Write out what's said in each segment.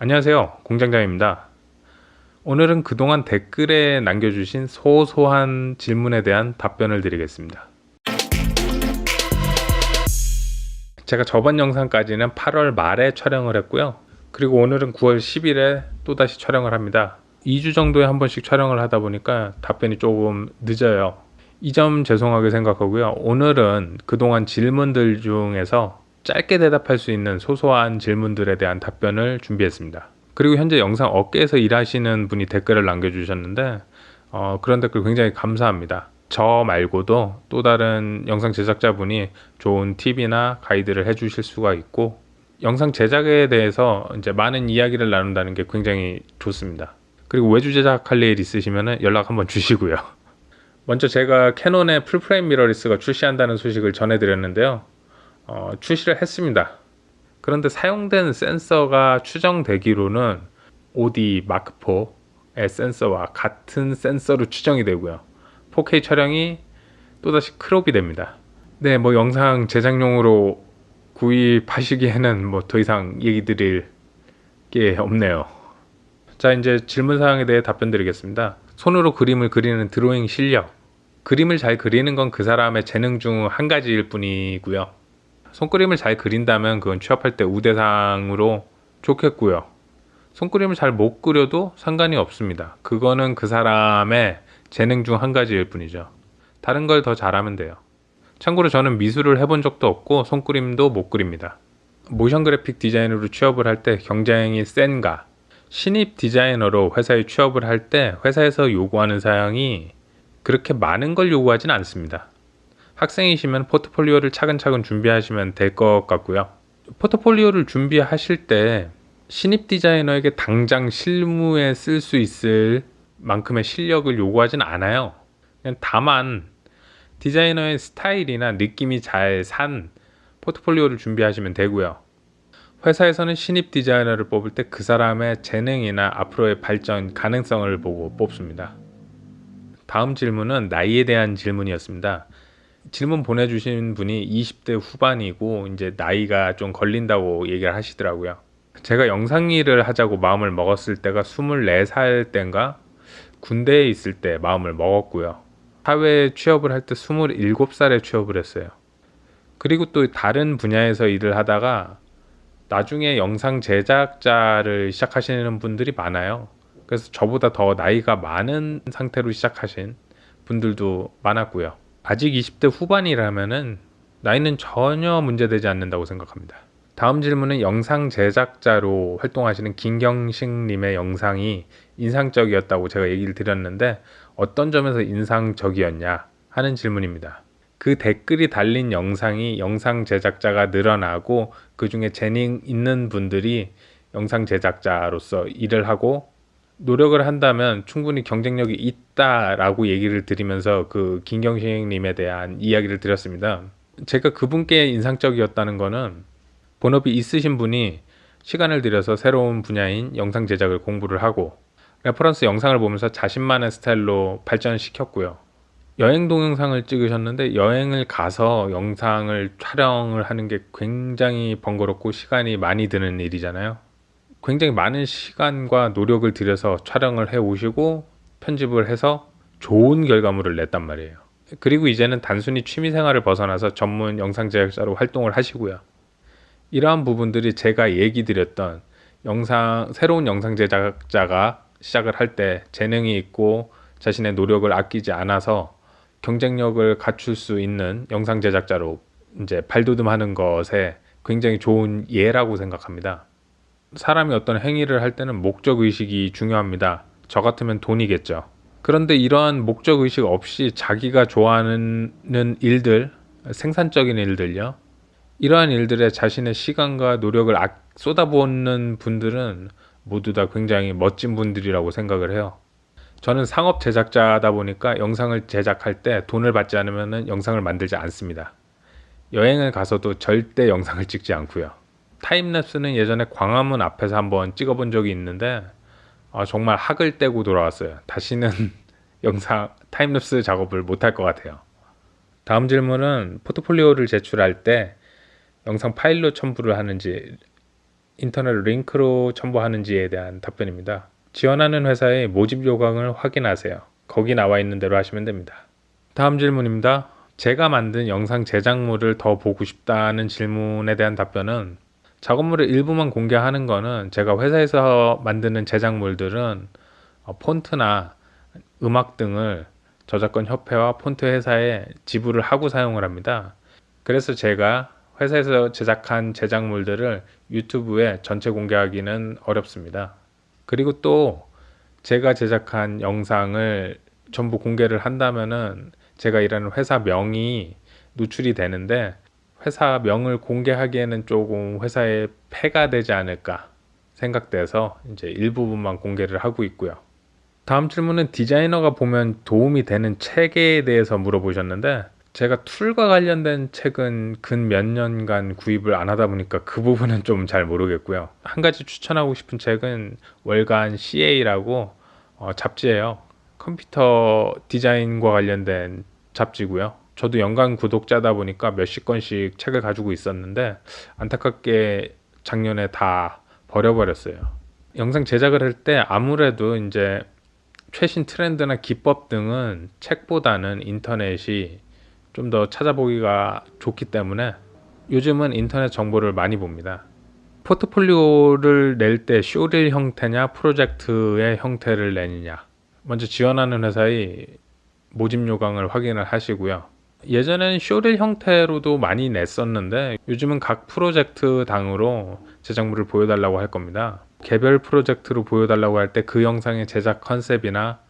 안녕하세요. 공장장입니다. 오늘은 그동안 댓글에 남겨주신 소소한 질문에 대한 답변을 드리겠습니다. 제가 저번 영상까지는 8월 말에 촬영을 했고요. 그리고 오늘은 9월 10일에 또다시 촬영을 합니다. 2주 정도에 한 번씩 촬영을 하다 보니까 답변이 조금 늦어요. 이 점 죄송하게 생각하고요. 오늘은 그동안 질문들 중에서 짧게 대답할 수 있는 소소한 질문들에 대한 답변을 준비했습니다. 그리고 현재 영상 업계에서 일하시는 분이 댓글을 남겨주셨는데 어, 그런 댓글 굉장히 감사합니다. 저 말고도 또 다른 영상 제작자분이 좋은 팁이나 가이드를 해주실 수가 있고 영상 제작에 대해서 이제 많은 이야기를 나눈다는 게 굉장히 좋습니다. 그리고 외주 제작할 일 있으시면 연락 한번 주시고요. 먼저 제가 캐논의 풀프레임 미러리스가 출시한다는 소식을 전해드렸는데요. 어, 출시를 했습니다. 그런데 사용된 센서가 추정되기로는 OD 마크4의 센서와 같은 센서로 추정이 되고요. 4K 촬영이 또다시 크롭이 됩니다. 네, 뭐 영상 제작용으로 구입하시기에는 뭐 더 이상 얘기 드릴 게 없네요. 자, 이제 질문 사항에 대해 답변 드리겠습니다. 손으로 그림을 그리는 드로잉 실력. 그림을 잘 그리는 건 그 사람의 재능 중 한 가지일 뿐이고요. 손그림을 잘 그린다면 그건 취업할 때 우대상으로 좋겠고요. 손그림을 잘 못 그려도 상관이 없습니다. 그거는 그 사람의 재능 중 한 가지일 뿐이죠. 다른 걸 더 잘하면 돼요. 참고로 저는 미술을 해본 적도 없고 손그림도 못 그립니다. 모션 그래픽 디자이너로 취업을 할 때 경쟁이 센가 신입 디자이너로 회사에 취업을 할 때 회사에서 요구하는 사양이 그렇게 많은 걸 요구하진 않습니다. 학생이시면 포트폴리오를 차근차근 준비하시면 될 것 같고요. 포트폴리오를 준비하실 때 신입 디자이너에게 당장 실무에 쓸 수 있을 만큼의 실력을 요구하진 않아요. 그냥 다만 디자이너의 스타일이나 느낌이 잘 산 포트폴리오를 준비하시면 되고요. 회사에서는 신입 디자이너를 뽑을 때 그 사람의 재능이나 앞으로의 발전 가능성을 보고 뽑습니다. 다음 질문은 나이에 대한 질문이었습니다. 질문 보내주신 분이 20대 후반이고 이제 나이가 좀 걸린다고 얘기를 하시더라고요. 제가 영상 일을 하자고 마음을 먹었을 때가 24살 때인가 군대에 있을 때 마음을 먹었고요. 사회 취업을 할 때 27살에 취업을 했어요. 그리고 또 다른 분야에서 일을 하다가 나중에 영상 제작자를 시작하시는 분들이 많아요. 그래서 저보다 더 나이가 많은 상태로 시작하신 분들도 많았고요. 아직 20대 후반이라면은 나이는 전혀 문제되지 않는다고 생각합니다. 다음 질문은 영상 제작자로 활동하시는 김경식 님의 영상이 인상적이었다고 제가 얘기를 드렸는데 어떤 점에서 인상적이었냐 하는 질문입니다. 그 댓글이 달린 영상이 영상 제작자가 늘어나고 그 중에 재능 있는 분들이 영상 제작자로서 일을 하고 노력을 한다면 충분히 경쟁력이 있다라고 얘기를 드리면서 그 김경식님에 대한 이야기를 드렸습니다. 제가 그분께 인상적이었다는 거는 본업이 있으신 분이 시간을 들여서 새로운 분야인 영상 제작을 공부를 하고 레퍼런스 영상을 보면서 자신만의 스타일로 발전시켰고요. 여행 동영상을 찍으셨는데 여행을 가서 영상을 촬영을 하는 게 굉장히 번거롭고 시간이 많이 드는 일이잖아요. 굉장히 많은 시간과 노력을 들여서 촬영을 해 오시고 편집을 해서 좋은 결과물을 냈단 말이에요. 그리고 이제는 단순히 취미 생활을 벗어나서 전문 영상 제작자로 활동을 하시고요. 이러한 부분들이 제가 얘기 드렸던 영상 새로운 영상 제작자가 시작을 할 때 재능이 있고 자신의 노력을 아끼지 않아서 경쟁력을 갖출 수 있는 영상 제작자로 이제 발돋움하는 것에 굉장히 좋은 예라고 생각합니다. 사람이 어떤 행위를 할 때는 목적 의식이 중요합니다. 저 같으면 돈이겠죠. 그런데 이러한 목적 의식 없이 자기가 좋아하는 일들, 생산적인 일들요. 이러한 일들에 자신의 시간과 노력을 쏟아붓는 분들은 모두 다 굉장히 멋진 분들이라고 생각을 해요. 저는 상업 제작자다 보니까 영상을 제작할 때 돈을 받지 않으면 영상을 만들지 않습니다. 여행을 가서도 절대 영상을 찍지 않고요. 타임랩스는 예전에 광화문 앞에서 한번 찍어본 적이 있는데 아, 정말 학을 떼고 돌아왔어요. 다시는 영상 타임랩스 작업을 못할 것 같아요. 다음 질문은 포트폴리오를 제출할 때 영상 파일로 첨부를 하는지 인터넷 링크로 첨부하는지에 대한 답변입니다. 지원하는 회사의 모집 요강을 확인하세요. 거기 나와 있는 대로 하시면 됩니다. 다음 질문입니다. 제가 만든 영상 제작물을 더 보고 싶다는 질문에 대한 답변은 작업물의 일부만 공개하는 거는 제가 회사에서 만드는 제작물들은 어, 폰트나 음악 등을 저작권 협회와 폰트 회사에 지불을 하고 사용을 합니다. 그래서 제가 회사에서 제작한 제작물들을 유튜브에 전체 공개하기는 어렵습니다. 그리고 또 제가 제작한 영상을 전부 공개를 한다면은 제가 일하는 회사 명이 노출이 되는데 회사 명을 공개하기에는 조금 회사에 폐가 되지 않을까 생각돼서 이제 일부분만 공개를 하고 있고요. 다음 질문은 디자이너가 보면 도움이 되는 체계에 대해서 물어보셨는데 제가 툴과 관련된 책은 근 몇 년간 구입을 안 하다 보니까 그 부분은 좀 잘 모르겠고요. 한 가지 추천하고 싶은 책은 월간 CA라고 어, 잡지예요. 컴퓨터 디자인과 관련된 잡지고요. 저도 연간 구독자다 보니까 몇십 권씩 책을 가지고 있었는데 안타깝게 작년에 다 버려버렸어요. 영상 제작을 할 때 아무래도 이제 최신 트렌드나 기법 등은 책보다는 인터넷이 좀 더 찾아보기가 좋기 때문에 요즘은 인터넷 정보를 많이 봅니다. 포트폴리오를 낼 때 쇼릴 형태냐 프로젝트의 형태를 내느냐 먼저 지원하는 회사의 모집 요강을 확인을 하시고요. 예전엔 쇼릴 형태로도 많이 냈었는데 요즘은 각 프로젝트 당으로 제작물을 보여달라고 할 겁니다. 개별 프로젝트로 보여달라고 할 때 그 영상의 제작 컨셉이나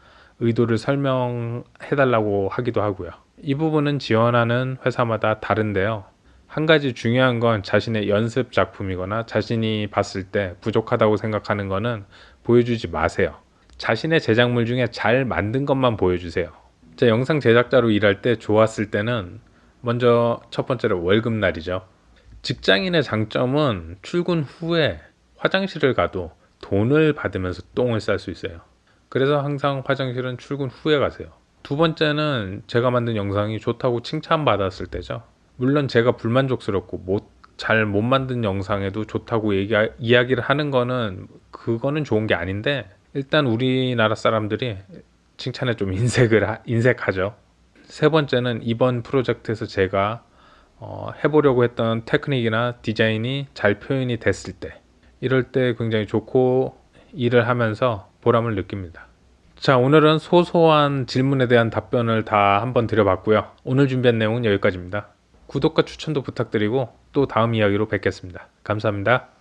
의도를 설명해달라고 하기도 하고요. 이 부분은 지원하는 회사마다 다른데요. 한 가지 중요한 건 자신의 연습 작품이거나 자신이 봤을 때 부족하다고 생각하는 거는 보여주지 마세요. 자신의 제작물 중에 잘 만든 것만 보여주세요. 제 영상 제작자로 일할 때 좋았을 때는 먼저 첫 번째로 월급 날이죠. 직장인의 장점은 출근 후에 화장실을 가도 돈을 받으면서 똥을 쌀 수 있어요. 그래서 항상 화장실은 출근 후에 가세요. 두 번째는 제가 만든 영상이 좋다고 칭찬받았을 때죠. 물론 제가 불만족스럽고 잘못 만든 영상에도 좋다고 얘기, 이야기를 하는 거는 그거는 좋은 게 아닌데 일단 우리나라 사람들이 칭찬에 좀 인색을 하, 인색하죠. 세 번째는 이번 프로젝트에서 제가 어, 해보려고 했던 테크닉이나 디자인이 잘 표현이 됐을 때 이럴 때 굉장히 좋고 일을 하면서 보람을 느낍니다. 자 오늘은 소소한 질문에 대한 답변을 다 한번 드려봤고요. 오늘 준비한 내용은 여기까지입니다. 구독과 추천도 부탁드리고 또 다음 이야기로 뵙겠습니다. 감사합니다.